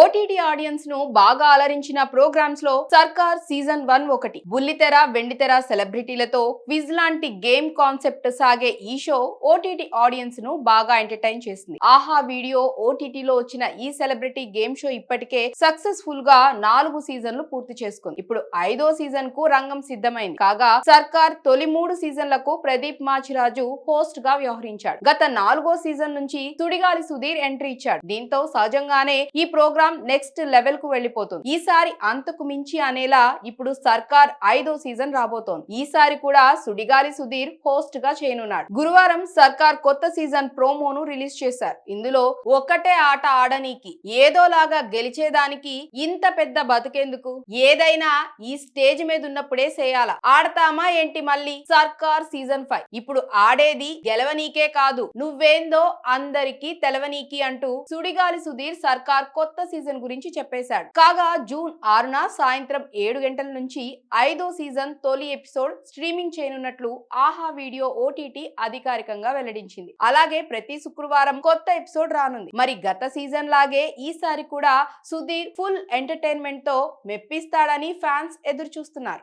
OTT ఆడియన్స్ను బాగా అలరించిన ప్రోగ్రామ్స్లో సర్కార్ సీజన్ వన్ ఒకటి. బుల్లితెర వెండితెర సెలబ్రిటీలతో క్విజ్ లాంటి గేమ్ కాన్సెప్ట్ సాగే ఈ షో ఓటీటీ ఆడియన్స్ను బాగా ఎంటర్టైన్ చేసింది. ఆహా వీడియో ఓటీటీలో వచ్చిన ఈ సెలబ్రిటీ గేమ్ షో ఇప్పటికే సక్సెస్ఫుల్గా నాలుగు సీజన్లు పూర్తి చేసుకుంది. ఇప్పుడు ఐదో సీజన్కు రంగం సిద్ధమైంది. కాగా సర్కార్ తొలి మూడు సీజన్లకు ప్రదీప్ మాచిరాజు హోస్ట్గా వ్యవహరించాడు. గత నాలుగో సీజన్ నుంచి సుడిగాలి సుధీర్ ఎంట్రీ ఇచ్చాడు. దీంతో సహజంగానే ఈ ప్రోగ్రామ్ నెక్స్ట్ లెవెల్కు వెళ్ళిపోతుంది ఈసారి అంతకు మించి అనేలా ఇప్పుడు సర్కార్ ఐదో సీజన్ రాబోతోంది. ఈసారి కూడా సుడిగాలి సుధీర్ హోస్ట్గా చేయనున్నాడు. గురువారం సర్కార్ కొత్త సీజన్ ప్రోమోను రిలీజ్ చేశారు. ఇందులో ఒక్కటే ఆట ఆడనీకి ఏదోలాగా గెలిచేదానికి ఇంత పెద్ద బతికేందుకు? ఏదైనా ఈ స్టేజ్ మీద ఉన్నప్పుడే చేయాలా? ఆడతామా ఏంటి మళ్ళీ? సర్కార్ సీజన్ ఫైవ్. ఇప్పుడు ఆడేది గెలవనీకే కాదు. నువ్వేందో అందరికీ తెలవనీకి అంటూ సుడిగాలి సుధీర్ సర్కార్ కొత్త సీజన్ గురించి చెప్పేశాడు. కాగా జూన్ ఆరున సాయంత్రం ఏడు గంటల నుంచి ఐదో సీజన్ తొలి ఎపిసోడ్ స్ట్రీమింగ్ చేయనున్నట్లు ఆహా వీడియో ఓటీటీ అధికారికంగా వెల్లడించింది. అలాగే ప్రతి శుక్రవారం కొత్త ఎపిసోడ్ రానుంది. మరి గత సీజన్ లాగే ఈసారి కూడా సుధీర్ ఫుల్ ఎంటర్టైన్మెంట్తో మెప్పిస్తాడని ఫ్యాన్స్ ఎదురు చూస్తున్నారు